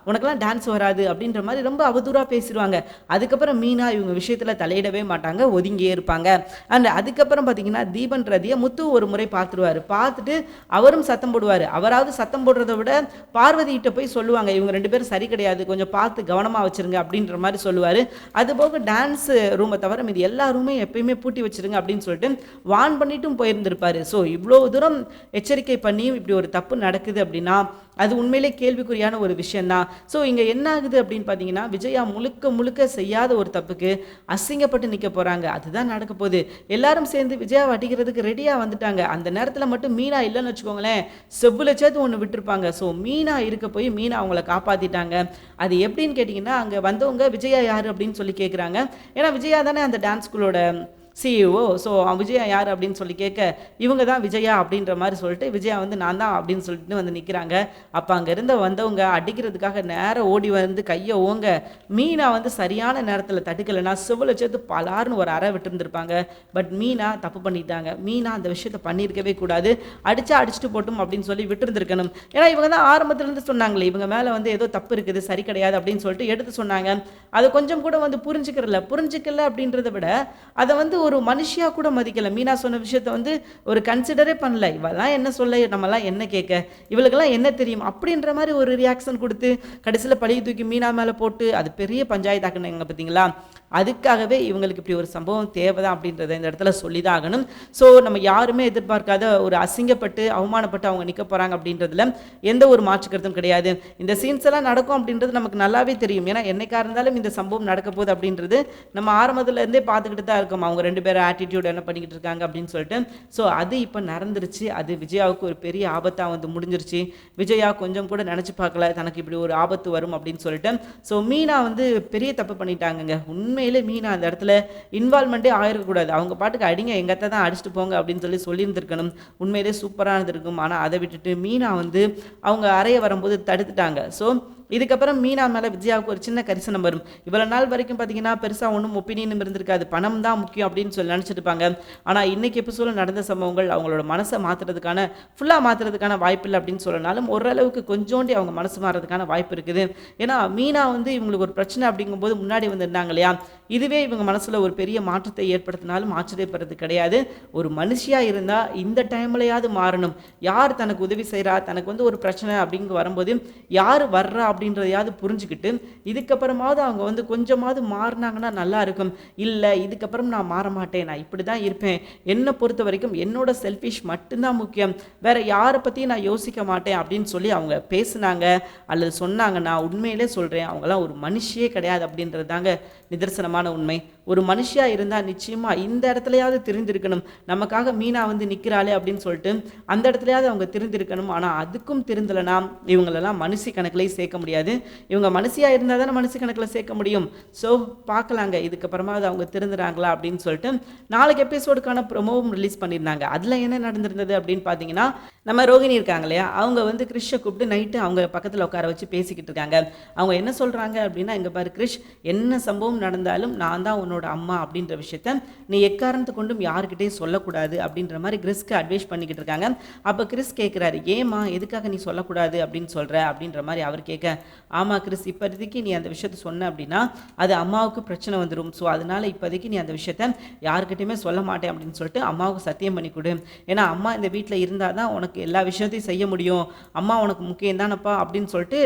உனக்கெல்லாம் டான்ஸ் வராது அப்படின்ற மாதிரி ரொம்ப அவதூறாக பேசிடுவாங்க. அதுக்கப்புறம் மீனா இவங்க விஷயத்தில் தலையிடவே மாட்டாங்க ஒதுங்கியே இருப்பாங்க. அண்ட் அதுக்கப்புறம் பார்த்தீங்கன்னா தீபன் ரதியை முத்து ஒரு முறை பார்த்துருவாரு பார்த்துட்டு அவரும் சத்தம் போடுவார். அவராவது சத்தம் போடுறதை விட பார்வதியிட்ட போய் சொல்லுவாங்க இவங்க ரெண்டு பேரும் சரி கிடையாது கொஞ்சம் பார்த்து கவனமாக வச்சுருங்க அப்படின்ற மாதிரி சொல்லுவார். அது போக டான்ஸ் ரூமை தவிர இது எல்லா ரூமையும் எப்பயுமே பூட்டி வச்சிருங்க அப்படின்னு சொல்லிட்டு வான் பண்ணிட்டும் போயிருந்திருப்பார். ஸோ இவ்வளோ தூரம் எச்சரிக்கை பண்ணி இப்படி ஒரு தப்பு நடக்குது அப்படின்னா அது உண்மையிலே கேள்விக்குறியான ஒரு விஷயந்தான் ஸோ இங்கே என்ன ஆகுது அப்படின்னு பார்த்தீங்கன்னா விஜயா முழுக்க முழுக்க செய்யாத ஒரு தப்புக்கு அசிங்கப்பட்டு நிற்க போகிறாங்க அதுதான் நடக்க போகுது. எல்லாரும் சேர்ந்து விஜயாவை அடிக்கிறதுக்கு ரெடியாக வந்துட்டாங்க. அந்த நேரத்தில் மட்டும் மீனா இல்லைன்னு வச்சுக்கோங்களேன் செவ்வில் சேர்த்து ஒன்று விட்டுருப்பாங்க. ஸோ மீனா இருக்க போய் மீனா அவங்கள காப்பாற்றிட்டாங்க அது எப்படின்னு கேட்டிங்கன்னா அங்கே வந்தவங்க விஜயா யார் அப்படின்னு சொல்லி கேட்குறாங்க ஏன்னா விஜயா தானே அந்த டான்ஸ் ஸ்கூலோட சிஇஓ ஸோ விஜயா யார்? அப்படின்னு சொல்லி கேட்க இவங்க தான் விஜயா அப்படின்ற மாதிரி சொல்லிட்டு விஜயா வந்து நான் தான் அப்படின்னு சொல்லிட்டு வந்து நிற்கிறாங்க அப்போ அங்கேருந்து வந்தவங்க அடிக்கிறதுக்காக நேரம் ஓடி வந்து கையை ஓங்க மீனா வந்து சரியான நேரத்தில் தடுக்கலைன்னா சிவலை சேர்த்து பலார்னு ஒரு அறை விட்டுருந்துருப்பாங்க. பட் மீனா தப்பு பண்ணிட்டாங்க. மீனா அந்த விஷயத்த பண்ணியிருக்கவே கூடாது. அடிச்சா அடிச்சுட்டு போட்டும் அப்படின்னு சொல்லி விட்டுருந்துருக்கணும். ஏன்னா இவங்க தான் ஆரம்பத்துலேருந்து சொன்னாங்களே இவங்க மேலே வந்து ஏதோ தப்பு இருக்குது சரி கிடையாது அப்படின்னு சொல்லிட்டு எடுத்து சொன்னாங்க. அதை கொஞ்சம் கூட வந்து புரிஞ்சுக்கிறல புரிஞ்சுக்கல அப்படின்றத விட அதை வந்து ஒரு மனுஷியாக கூட மதிக்கலை. மீனா சொன்ன விஷயத்த வந்து ஒரு கன்சிடரே பண்ணல. இவெல்லாம் என்ன சொல்ல நம்மலாம் என்ன கேட்க? இவளுக்கெல்லாம் என்ன தெரியும்? அப்படின்ற மாதிரி ஒரு ரியாக்ஷன் கொடுத்து கடைசியில் பழிய தூக்கி மீனா மேலே போட்டு அது பெரிய பஞ்சாயத்தாக்குனாங்க பார்த்தீங்களா அதுக்காகவே இவங்களுக்கு இப்படி ஒரு சம்பவம் தேவைதான் அப்படின்றத இந்த இடத்துல சொல்லி தான் ஆகணும். ஸோ நம்ம யாருமே எதிர்பார்க்காத ஒரு அசிங்கப்பட்டு அவமானப்பட்டு அவங்க நிற்க போகிறாங்க அப்படின்றதுல எந்த ஒரு மாற்று கருத்தும் கிடையாது. இந்த சீன்ஸ் எல்லாம் நடக்கும் அப்படின்றது நமக்கு நல்லாவே தெரியும். ஏன்னா என்னைக்கா இருந்தாலும் இந்த சம்பவம் நடக்க போகுது அப்படின்றது நம்ம ஆரம்பத்துல இருந்தே பார்த்துக்கிட்டு தான் இருக்கோம். அவங்க ரெண்டு ரெண்டு பேரும் ஆட்டிடியூட் என்ன பண்ணிக்கிட்டு இருக்காங்க அப்படின்னு சொல்லிட்டு. ஸோ அது இப்போ நடந்துருச்சு. அது விஜயாவுக்கு ஒரு பெரிய ஆபத்தாக வந்து முடிஞ்சிருச்சு. விஜயா கொஞ்சம் கூட நினச்சி பார்க்கல. தனக்கு இப்படி ஒரு ஆபத்து வரும் அப்படின்னு சொல்லிட்டு. ஸோ மீனா வந்து பெரிய தப்பு பண்ணிட்டாங்கங்க. உண்மையிலே மீனா அந்த இடத்துல இன்வால்மெண்ட்டே ஆயிருக்கக்கூடாது. அவங்க பாட்டுக்கு அடிங்க எங்கத்த தான் அடிச்சுட்டு போங்க அப்படின்னு சொல்லி சொல்லியிருந்திருக்கணும். உண்மையிலே சூப்பராக இருந்திருக்கும். ஆனால் அதை விட்டுட்டு மீனா வந்து அவங்க அறைய வரும்போது தடுத்துட்டாங்க. ஸோ இதுக்கப்புறம் மீனா மேலே விஜயாவுக்கு ஒரு சின்ன கரிசனம் வரும். இவ்வளோ நாள் வரைக்கும் பார்த்தீங்கன்னா பெருசாக ஒன்றும் ஒப்பீனியனும் இருந்திருக்காது. பணம் தான் முக்கியம் அப்படின்னு சொல்லி நினச்சிட்டு இருப்பாங்க. ஆனால் இன்னைக்கு எபிசோடில் நடந்த சம்பவங்கள் அவங்களோட மனசை மாற்றுறதுக்கான ஃபுல்லாக மாற்றுறதுக்கான வாய்ப்பு இல்லை அப்படின்னு சொல்லனாலும் ஓரளவுக்கு கொஞ்சோண்டி அவங்க மனசு மாறுறதுக்கான வாய்ப்பு இருக்குது. ஏன்னா மீனா வந்து இவங்களுக்கு ஒரு பிரச்சனை அப்படிங்கும்போது முன்னாடி வந்திருந்தாங்க இல்லையா? இதுவே இவங்க மனசில் ஒரு பெரிய மாற்றத்தை ஏற்படுத்தினாலும் ஆச்சரியப்படுறது கிடையாது. ஒரு மனுஷியாக இருந்தால் இந்த டைம்லையாவது மாறணும். யார் தனக்கு உதவி செய்கிறா தனக்கு வந்து ஒரு பிரச்சனை அப்படிங்க வரும்போது யார் வர்றா அப்படின்றதையாவது புரிஞ்சுக்கிட்டு இதுக்கப்புறமாவது அவங்க வந்து கொஞ்சமாவது மாறினாங்கன்னா நல்லா இருக்கும். இல்லை இதுக்கப்புறம் நான் மாற மாட்டேன். நான் இப்படி தான் இருப்பேன். என்னை பொறுத்த வரைக்கும் என்னோட செல்ஃபிஷ் மட்டும்தான் முக்கியம். வேற யாரை பற்றியும் நான் யோசிக்க மாட்டேன் அப்படின்னு சொல்லி அவங்க பேசுனாங்க. அல்லது சொன்னாங்க நான் உண்மையிலே சொல்கிறேன் அவங்களாம் ஒரு மனுஷியே கிடையாது அப்படின்றது தாங்க நிதர்சனமான உண்மை. ஒரு மனுஷியாக இருந்தால் நிச்சயமாக இந்த இடத்துலையாவது தெரிஞ்சிருக்கணும் நமக்காக மீனா வந்து நிற்கிறாளே அப்படின்னு சொல்லிட்டு அந்த இடத்துலையாவது அவங்க தெரிஞ்சிருக்கணும் ஆனால் அதுக்கும் திருந்தலைனா இவங்களெல்லாம் மனுஷி கணக்குலேயே சேர்க்க முடியாது. இவங்க மனுஷியாக இருந்தால் தானே மனுஷி கணக்கில் சேர்க்க முடியும். ஸோ பார்க்கலாங்க. இதுக்கப்புறமாவது அவங்க திருந்துறாங்களா அப்படின்னு சொல்லிட்டு நாளைக்கு எபிசோடுக்கான ப்ரொமோவும் ரிலீஸ் பண்ணியிருந்தாங்க. அதில் என்ன நடந்திருந்தது அப்படின்னு பார்த்தீங்கன்னா நம்ம ரோகிணி இருக்காங்க இல்லையா? அவங்க வந்து கிறிஷை கூப்பிட்டு நைட்டு அவங்க பக்கத்தில் உட்கார வச்சு பேசிக்கிட்டு இருக்காங்க. அவங்க என்ன சொல்கிறாங்க அப்படின்னா இங்கே பாரு கிறிஷ் என்ன சம்பவம் நடந்தாலும் நான் தான் உன்னோட அம்மா அப்படின்ற விஷயத்த நீ எக்காரணத்தை கொண்டும் யாருக்கிட்டையும் சொல்லக்கூடாது அப்படின்ற மாதிரி கிறிஸ்க்கு அட்வைஸ் பண்ணிக்கிட்டு இருக்காங்க. அப்போ கிறிஸ் கேட்குறாரு ஏமா எதுக்காக நீ சொல்லக்கூடாது? அப்படின்னு சொல்கிற அப்படின்ற மாதிரி அவர் கேட்க ஆமாம் கிறிஸ் இப்போதைக்கு நீ அந்த விஷயத்த சொன்ன அப்படின்னா அது அம்மாவுக்கு பிரச்சனை வந்துடும் ஸோ அதனால இப்போதைக்கு நீ அந்த விஷயத்த யாருக்கிட்டையுமே சொல்ல மாட்டேன் அப்படின்னு சொல்லிட்டு அம்மாவுக்கு சத்தியம் பண்ணி கொடு. ஏன்னா அம்மா இந்த வீட்டில் இருந்தால் தான் உனக்கு எல்லா விஷயத்தையும் செய்ய முடியும். அம்மா உனக்கு முக்கியம் தானப்பா அப்படின்னு சொல்லிட்டு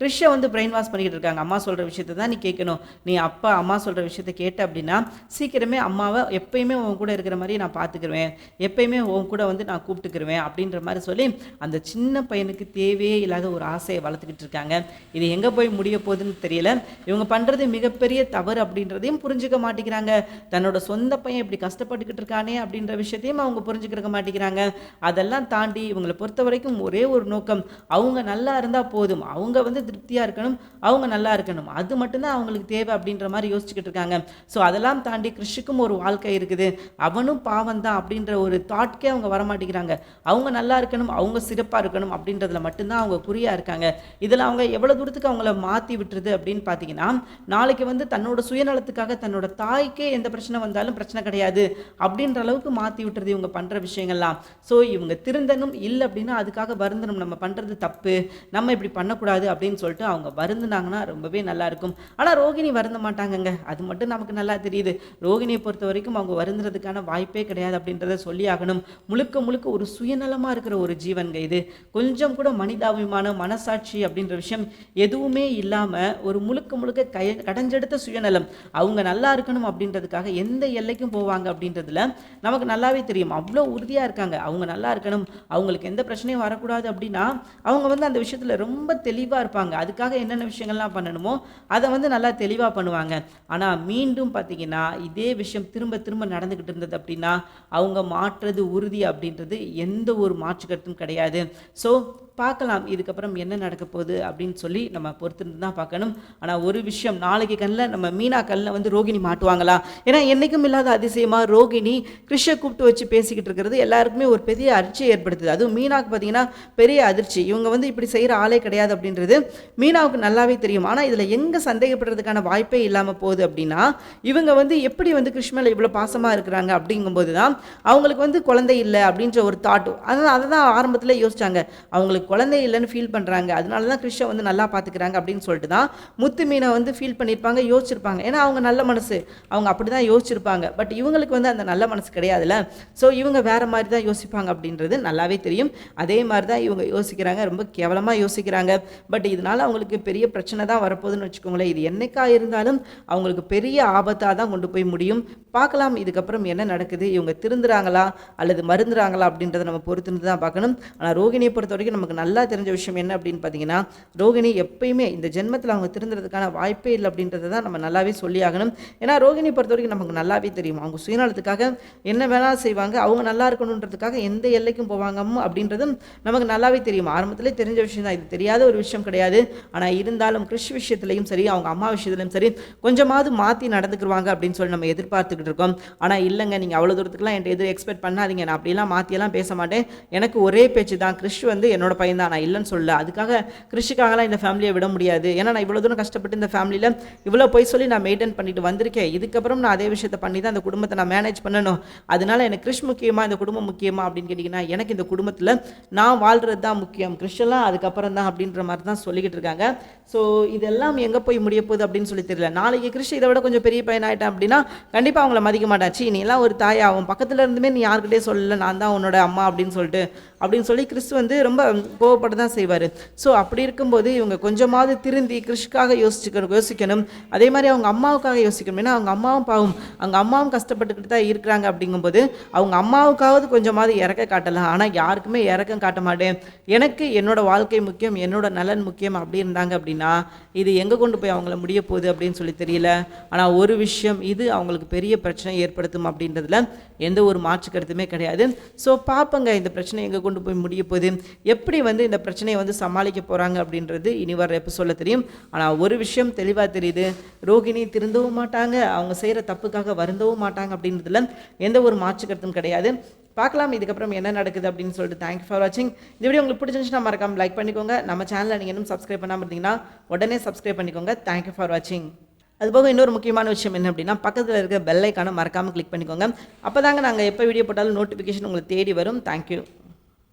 கிறிஷை வந்து பிரெயின் வாஷ் பண்ணிக்கிட்டு இருக்காங்க. அம்மா சொல்கிற விஷயத்தை தான் நீ கேட்கணும் நீ அப்பா அம்மா சொல்கிற விஷயத்த கேட்ட அப்படின்னா சீக்கிரமே அம்மாவை எப்பயுமே உன் கூட இருக்கிற மாதிரி நான் பார்த்துக்கிருவேன் எப்பயுமே உன் கூட வந்து நான் கூப்பிட்டுக்கிருவேன் அப்படின்ற மாதிரி சொல்லி அந்த சின்ன பையனுக்கு தேவையே இல்லாத ஒரு ஆசையை வளர்த்துக்கிட்டு இருக்காங்க. இது எங்கே போய் முடிய போகுதுன்னு தெரியல. இவங்க பண்ணுறது மிகப்பெரிய தவறு அப்படின்றதையும் புரிஞ்சுக்க மாட்டேங்கிறாங்க. தன்னோட சொந்த பையன் இப்படி கஷ்டப்பட்டுக்கிட்டு இருக்கானே அப்படின்ற விஷயத்தையும் அவங்க புரிஞ்சுக்கிற மாட்டேங்கிறாங்க. அதெல்லாம் தாண்டி இவங்களை பொறுத்த வரைக்கும் ஒரே ஒரு நோக்கம். அவங்க நல்லா இருந்தால் போதும். அவங்க வந்து திருப்தியாக இருக்கணும். அவங்க நல்லா இருக்கணும். அது மட்டும்தான் அவங்களுக்கு தேவை அப்படின்ற மாதிரி யோசிச்சுக்கிட்டு இருக்காங்க. ஸோ அதெல்லாம் தாண்டி கிறிஷுக்கும் ஒரு வாழ்க்கை இருக்குது. அவனும் பாவம் தான் அப்படின்ற ஒரு தாட்கே அவங்க வரமாட்டேங்கிறாங்க. அவங்க நல்லா இருக்கணும் அவங்க சிறப்பாக இருக்கணும் அப்படின்றதுல மட்டும்தான் அவங்க குறியாக இருக்காங்க. இதில் அவங்க எவ்வளோ தூரத்துக்கு அவங்கள மாற்றி விட்டுருது அப்படின்னு பார்த்தீங்கன்னா நாளைக்கு வந்து தன்னோட சுயநலத்துக்காக தன்னோட தாய்க்கே எந்த பிரச்சனை வந்தாலும் பிரச்சனை கிடையாது அப்படின்ற அளவுக்கு மாற்றி விட்டுறது இவங்க பண்ணுற விஷயங்கள்லாம். ஸோ இவங்க திருந்தனும் இல்லை அப்படின்னா அதுக்காக வருந்தனும். நம்ம பண்ணுறது தப்பு. நம்ம இப்படி பண்ணக்கூடாது அப்படின்னு சொல்லிட்டு அவங்க வருந்துனாங்கன்னா ரொம்பவே நல்லாயிருக்கும் ஆனால் ரோகிணி வருந்த மாட்டாங்கங்க. அது மட்டும் நமக்கு நல்லா தெரியுது? ரோகிணியை பொறுத்த வரைக்கும் அவங்க வருந்துறதுக்கான வாய்ப்பே கிடையாது அப்படின்றத சொல்லி ஆகணும். முழுக்க முழுக்க ஒரு சுயநலமாக இருக்கிற ஒரு ஜீவன்க இது கொஞ்சம் கூட மனிதாபிமானம் மனசாட்சி அப்படின்ற விஷயம் எதுவுமே இல்லாமல் ஒரு முழுக்க முழுக்க கய கடைஞ்செடுத்த சுயநலம். அவங்க நல்லா இருக்கணும் அப்படின்றதுக்காக எந்த எல்லைக்கும் போவாங்க அப்படின்றதுல நமக்கு நல்லாவே தெரியும். அவ்வளோ உறுதியாக இருக்காங்க. அவங்க நல்லா இருக்கணும். அவங்களுக்கு எந்த பிரச்சனையும் வரக்கூடாது அப்படின்னா அவங்க வந்து அந்த விஷயத்தில் ரொம்ப தெளிவாக இருப்பாங்க. அதுக்காக என்னென்ன விஷயங்கள்லாம் பண்ணணுமோ அதை வந்து நல்லா தெளிவாக பண்ணுவாங்க. ஆனால் மீண்டும் பார்த்தீங்கன்னா இதே விஷயம் திரும்ப திரும்ப நடந்துக்கிட்டு இருந்தது அப்படின்னா அவங்க மாற்றுறது உறுதி அப்படின்றது எந்த ஒரு மாற்று கருத்தும் கிடையாது. ஸோ பார்க்கலாம் இதுக்கப்புறம் என்ன நடக்க போகுது அப்படின்னு சொல்லி நம்ம பொறுத்திருந்து தான் பார்க்கணும். ஆனால் ஒரு விஷயம் நாளைக்கு கண்ணில் நம்ம மீனா கண்ணில் வந்து ரோகிணி மாட்டுவாங்களா? ஏன்னா என்றைக்கும் இல்லாத அதிசயமாக ரோகிணி கிருஷ்ண கூப்பிட்டு வச்சு பேசிக்கிட்டு இருக்கிறது எல்லாருக்குமே ஒரு பெரிய அதிர்ச்சியை ஏற்படுத்துது. அதுவும் மீனாவுக்கு பார்த்தீங்கன்னா பெரிய அதிர்ச்சி. இவங்க வந்து இப்படி செய்கிற ஆளே கிடையாது அப்படின்றது மீனாவுக்கு நல்லாவே தெரியும். ஆனால் இதில் எங்கே சந்தேகப்படுறதுக்கான வாய்ப்பே இல்லாமல் போகுது அப்படின்னா இவங்க வந்து எப்படி வந்து கிருஷ்ணல இவ்வளோ பாசமாக இருக்கிறாங்க அப்படிங்கும்போது தான் அவங்களுக்கு வந்து குழந்தை இல்லை அப்படின்ற ஒரு தாட் அதான் அதை தான் ஆரம்பத்தில் யோசிச்சாங்க. அவங்களுக்கு அவங்களுக்கு குழந்தை இல்லைன்னு ஃபீல் பண்ணுறாங்க அதனால தான் கிருஷ்ணன் வந்து நல்லா பார்த்துக்கிறாங்க அப்படின்னு சொல்லிட்டு தான் முத்து மீனை வந்து ஃபீல் பண்ணியிருப்பாங்க யோசிச்சிருப்பாங்க. ஏன்னா அவங்க நல்ல மனசு. அவங்க அப்படி தான் யோசிச்சிருப்பாங்க. பட் இவங்களுக்கு வந்து அந்த நல்ல மனசு கிடையாதுல்ல. ஸோ இவங்க வேறு மாதிரி தான் யோசிப்பாங்க அப்படின்றது நல்லாவே தெரியும். அதே மாதிரி தான் இவங்க யோசிக்கிறாங்க. ரொம்ப கேவலமாக யோசிக்கிறாங்க. பட் இதனால் அவங்களுக்கு பெரிய பிரச்சனை தான் வரப்போகுதுன்னு வச்சுக்கோங்களேன். இது என்னைக்கா இருந்தாலும் அவங்களுக்கு பெரிய ஆபத்தாக தான் கொண்டு போய் முடியும். பார்க்கலாம் இதுக்கப்புறம் என்ன நடக்குது? இவங்க திருந்துறாங்களா? அல்லது மருந்துறாங்களா? அப்படின்றத நம்ம பொறுத்திருந்து தான் பார்க்கணும். ஆனால் ரோகிணியை பொறுத்த வரைக்கும் நமக்கு நல்லா தெரிஞ்ச விஷயம் என்ன அப்படின்னு பார்த்தீங்கன்னா ரோகிணி எப்பயுமே இந்த ஜென்மத்தில் அவங்க திருந்துறதுக்கான வாய்ப்பே இல்லை அப்படின்றத தான் நம்ம நல்லாவே சொல்லி ஆகணும். ஏன்னா ரோகிணி பொறுத்த வரைக்கும் நமக்கு நல்லாவே தெரியும். அவங்க சுயநலத்துக்காக என்ன வேணாலும் செய்வாங்க அவங்க நல்லா இருக்கணுன்றதுக்காக எந்த எல்லைக்கும் போவாங்க அப்படின்றதும் நமக்கு நல்லாவே தெரியும். ஆரம்பத்திலே தெரிஞ்ச விஷயம் தான். இது தெரியாத ஒரு விஷயம் கிடையாது. ஆனால் இருந்தாலும் கிறிஷ் விஷயத்துலையும் சரி அவங்க அம்மா விஷயத்துலையும் சரி கொஞ்சமாவது மாற்றி நடந்துக்குருவாங்க அப்படின்னு சொல்லி நம்ம எதிர்பார்த்துக்கிட்டு இருக்கோம். ஆனால் இல்லைங்க நீங்கள் அவ்வளோ தூரத்துக்குலாம் என்கிட்ட எதுவும் எக்ஸ்பெக்ட் பண்ணாதீங்க. நான் அப்படிலாம் மாற்றியெல்லாம் பேச மாட்டேன். எனக்கு ஒரே பேச்சு தான். கிறிஷ் வந்து என்னோட பையன் தான் நான் இல்லைன்னு சொல்லல. அதுக்காக கிறிஷுக்காகலாம் இந்த ஃபேமிலியை விட முடியாது. ஏன்னா நான் இவ்வளோ தூரம் கஷ்டப்பட்டு இந்த ஃபேமிலியில் இவ்வளோ போய் சொல்லி நான் மெயின்டைன் பண்ணிட்டு வந்திருக்கேன். இதுக்கப்புறம் நான் அதே விஷயத்தை பண்ணி தான் அந்த குடும்பத்தை நான் மேனேஜ் பண்ணணும். அதனால எனக்கு கிறிஷ் முக்கியமாக இந்த குடும்பம் முக்கியமாக அப்படின்னு கேட்டிங்கன்னா எனக்கு இந்த குடும்பத்தில் நான் வாழ்கிறது தான் முக்கியம். கிறிஷெல்லாம் அதுக்கப்புறம் தான் அப்படின்ற மாதிரி தான் சொல்லிக்கிட்டு இருக்காங்க. ஸோ இதெல்லாம் எங்கே போய் முடிய போகுது அப்படின்னு சொல்லி தெரியல. நாளைக்கு கிறிஷ் இதை விட கொஞ்சம் பெரிய பையன் ஆகிட்டேன் அப்படின்னா கண்டிப்பாக அவங்கள மதிக்க மாட்டாச்சு நீ எல்லாம் ஒரு தாயாகும். பக்கத்தில் இருந்துமே நீ யார்கிட்டயே சொல்லலை. நான் தான் உன்னோட அம்மா அப்படின்னு சொல்லிட்டு. அப்படின்னு சொல்லி கிறிஸ் வந்து ரொம்ப கோவப்பட தான் செய்வார். ஸோ அப்படி இருக்கும்போது இவங்க கொஞ்சமாவது திருந்தி கிறிஷ்காக யோசிச்சுக்கணும் யோசிக்கணும். அதே மாதிரி அவங்க அம்மாவுக்காக யோசிக்கணும். ஏன்னா அவங்க அம்மாவும் பாவம். அவங்க அம்மாவும் கஷ்டப்பட்டுக்கிட்டு தான் இருக்கிறாங்க அப்படிங்கும்போது அவங்க அம்மாவுக்காவது கொஞ்சமாவது இறக்க காட்டலாம். ஆனால் யாருக்குமே இறக்கம் காட்ட மாட்டேன். எனக்கு என்னோட வாழ்க்கை முக்கியம் என்னோட நலன் முக்கியம் அப்படி இருந்தாங்க அப்படின்னா இது எங்கே கொண்டு போய் அவங்கள முடிய போகுது அப்படின்னு சொல்லி தெரியல. ஆனால் ஒரு விஷயம் இது அவங்களுக்கு பெரிய பிரச்சனை ஏற்படுத்தும் அப்படின்றதுல எந்த ஒரு மாற்று கருத்துமே கிடையாது. ஸோ பார்ப்பங்க இந்த பிரச்சனை எங்கே கொண்டு போய் முடிய போகுது? எப்படி வந்து இந்த பிரச்சனையை வந்து சமாளிக்க போகிறாங்க அப்படின்றது இனி வர சொல்ல தெரியும். ஆனால் ஒரு விஷயம் தெளிவாக தெரியுது. ரோகிணி திருந்தவும் மாட்டாங்க. அவங்க செய்கிற தப்புக்காக வருந்தவும் மாட்டாங்க அப்படின்றதுல எந்த ஒரு மாற்று கருத்தும் கிடையாது. பார்க்கலாம் இதுக்கப்புறம் என்ன நடக்குது அப்படின்னு சொல்லிட்டு தேங்க்யூ ஃபார் வாட்சிங் இந்த வீடியோ உங்களுக்கு பிடிச்சிருந்துச்சுன்னா மறக்காம லைக் பண்ணிக்கோங்க. நம்ம சேனலை நீங்கள் இன்னும் சப்ஸ்கிரைப் பண்ணாமல் இருந்தீங்கன்னா உடனே சப்ஸ்கிரைப் பண்ணிக்கோங்க. தேங்க்யூ ஃபார் வாட்சிங் அதுபோக இன்னொரு முக்கியமான விஷயம் என்ன அப்படின்னா பக்கத்தில் இருக்க பெல்லைக்கான மறக்காமல் கிளிக் பண்ணிக்கோங்க. அப்போ தாங்க நாங்கள் எப்போ வீடியோ போட்டாலும் நோட்டிஃபிகேஷன் உங்களுக்கு தேடி வரும். தேங்க்யூ